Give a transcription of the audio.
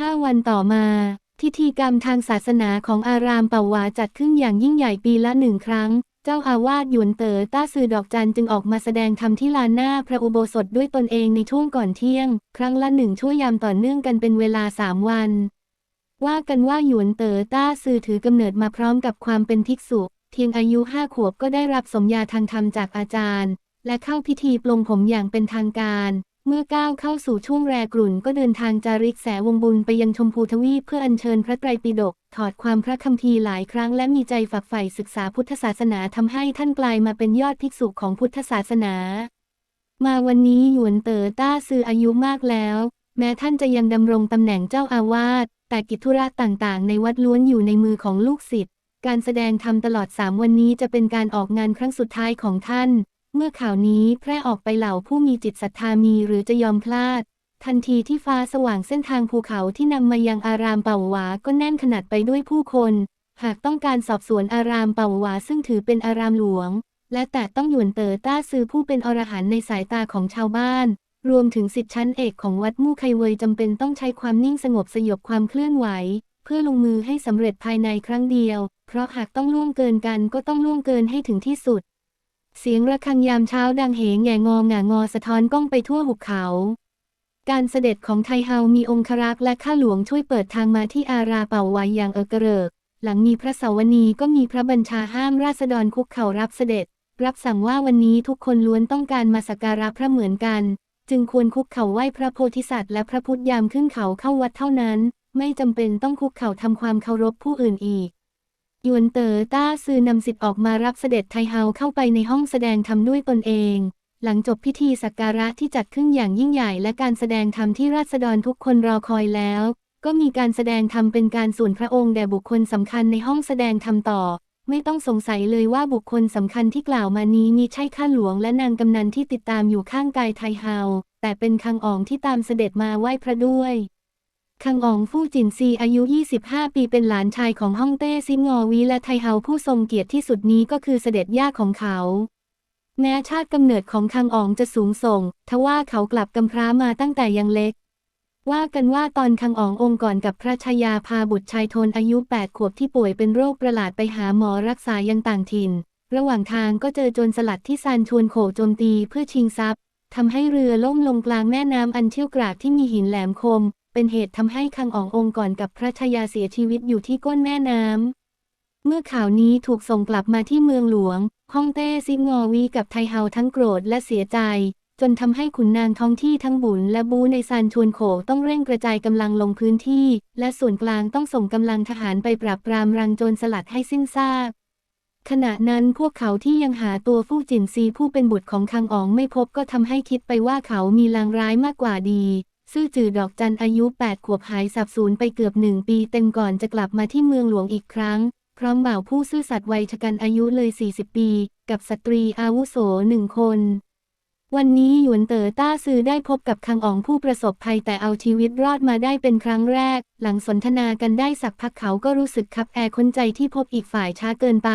5 วันต่อมา พิธีกรรมทางศาสนาของอารามเป่าวาจัดขึ้นอย่างยิ่งใหญ่ปีละหนึ่งครั้ง เจ้าอาวาสหยวนเตอ๋อต้าซือดอกจันจึงออกมาแสดงธรรมที่ลานหน้าพระอุโบสถด้วยตนเองในช่วงก่อนเที่ยง ครั้งละหนึ่งชั่วยามต่อเนื่องกันเป็นเวลาสามวัน ว่ากันว่าหยวนเตอ๋อต้าซือถือกำเนิดมาพร้อมกับความเป็นภิกษุ เพียงอายุห้าขวบก็ได้รับสมญาทางธรรมจากอาจารย์ และเข้าพิธีปลงผมอย่างเป็นทางการ เมื่อก้าวเข้าสู่ช่วงแรกรุ่นก็เดินทางจาริกแสวงบุญไปยังชมพูทวีปเพื่ออัญเชิญพระไตรปิฎกถอดความพระคัมภีร์หลายครั้งและมีใจฝักใฝ่ศึกษาพุทธศาสนาทำให้ท่านกลายมาเป็นยอดภิกษุของพุทธศาสนา มาวันนี้หยวนเต๋อต้าซืออายุมากแล้ว แม้ท่านจะยังดำรงตำแหน่งเจ้าอาวาสแต่กิจธุระต่างๆ ในวัดล้วนอยู่ในมือของลูกศิษย์การแสดงธรรมตลอดสามวันนี้จะเป็นการออกงานครั้งสุดท้ายของท่าน เมื่อข่าวนี้แพร่ออกไปเหล่าผู้มีจิตศรัทธามีหรือจะยอมพลาด ทันทีที่ฟ้าสว่างเส้นทางภูเขาที่นำมายังอารามเป่าหวาก็แน่นขนาดไปด้วยผู้คน หากต้องการสอบสวนอารามเป่าหวาซึ่งถือเป็นอารามหลวง และแต่ต้องหยวนเตอต้าซื้อผู้เป็นอรหันในสายตาของชาวบ้าน รวมถึงสิทธิชั้นเอกของวัดมู่ไคเวยจำเป็นต้องใช้ความนิ่งสงบสยบความเคลื่อนไหว เพื่อลงมือให้สำเร็จภายในครั้งเดียว เพราะหากต้องล่วงเกินกันก็ต้องล่วงเกินให้ถึงที่สุด เสียงระฆังยามเช้าดังเหงแง่งอหง่างอสะท้อนก้องไปทั่วหุบเขา การเสด็จของไทเฮามีองครักษ์และข้าหลวงช่วยเปิดทางมาที่อาราเป่าไวอย่างเอกระเริก หลังมีพระสาวนีก็มีพระบัญชาห้ามราษฎรคุกเข่ารับเสด็จ รับสั่งว่าวันนี้ทุกคนล้วนต้องการมาสักการะพระเหมือนกัน จึงควรคุกเข่าไหว้พระโพธิสัตว์และพระพุทธยามขึ้นเขาเข้าวัดเท่านั้น ไม่จำเป็นต้องคุกเข่าทำความเคารพผู้อื่นอีก ยวนเต๋อต้าซือนำสิทธิ์ออกมารับเสด็จไทเฮาเข้าไปในห้องแสดงธรรมด้วยตนเอง หลังจบพิธีสักการะที่จัดขึ้นอย่างยิ่งใหญ่และการแสดงธรรมที่ราษฎรทุกคนรอคอยแล้ว ก็มีการแสดงธรรมเป็นการส่วนพระองค์แด่บุคคลสำคัญในห้องแสดงธรรมต่อ ไม่ต้องสงสัยเลยว่าบุคคลสำคัญที่กล่าวมานี้มีใช่ข้าหลวงและนางกำนันที่ติดตามอยู่ข้างกายไทเฮาแต่เป็นคังอ๋องที่ตามเสด็จมาไหว้พระด้วย คังอองฟู่จินซีอายุ 25 ปีเป็นหลานชายของฮ่องเต้ซิงงอวีและไทเฮาผู้ทรงเกียรติที่สุดนี้ก็คือเสด็จย่าของเขา แม้ชาติกำเนิดของคังอองจะสูงส่ง ทว่าเขากลับกำพร้ามาตั้งแต่ยังเล็ก ว่ากันว่าตอนคังอององค์ก่อนกับพระชายาพาบุตรชายโทนอายุ 8 ขวบที่ป่วยเป็นโรคประหลาดไปหาหมอรักษายังต่างถิ่น ระหว่างทางก็เจอโจรสลัดที่ซานชวนโขโจมตีเพื่อชิงทรัพย์ทำให้เรือล่มลงกลางแม่น้ำอันเชี่ยวกรากที่มีหินแหลมคม เป็นเหตุทำให้คังอ๋ององค์ก่อนกับพระชายาเสียชีวิตอยู่ที่ก้นแม่น้ำ เมื่อข่าวนี้ถูกส่งกลับมาที่เมืองหลวง ฮ่องเต้ซิงงอวีกับไทเฮาทั้งโกรธและเสียใจ จนทำให้ขุนนางท้องที่ทั้งบุญและบูในซานชวนโขต้องเร่งกระจายกำลังลงพื้นที่ และส่วนกลางต้องส่งกำลังทหารไปปราบปรามรังโจรสลัดให้สิ้นซากขณะนั้นพวกเขาที่ยังหาตัวฟู่จินซีผู้เป็นบุตรของคังอ๋องไม่พบก็ทำให้คิดไปว่าเขามีลางร้ายมากกว่าดี ซื่อจือดอกจันอายุ 8 ขวบหายสับสูญไปเกือบหนึ่งปีเต็มก่อนจะกลับมาที่เมืองหลวงอีกครั้ง พร้อมบ่าวผู้ซื่อสัตย์วัยชกันอายุเลย 40 ปี กับสตรีอาวุโสหนึ่งคน วันนี้หยวนเต๋อต้าซือได้พบกับคังอ๋องผู้ประสบภัยแต่เอาชีวิตรอดมาได้เป็นครั้งแรก หลังสนทนากันได้สักพักเขาก็รู้สึกคับแอร์ค้นใจที่พบอีกฝ่ายช้าเกินไป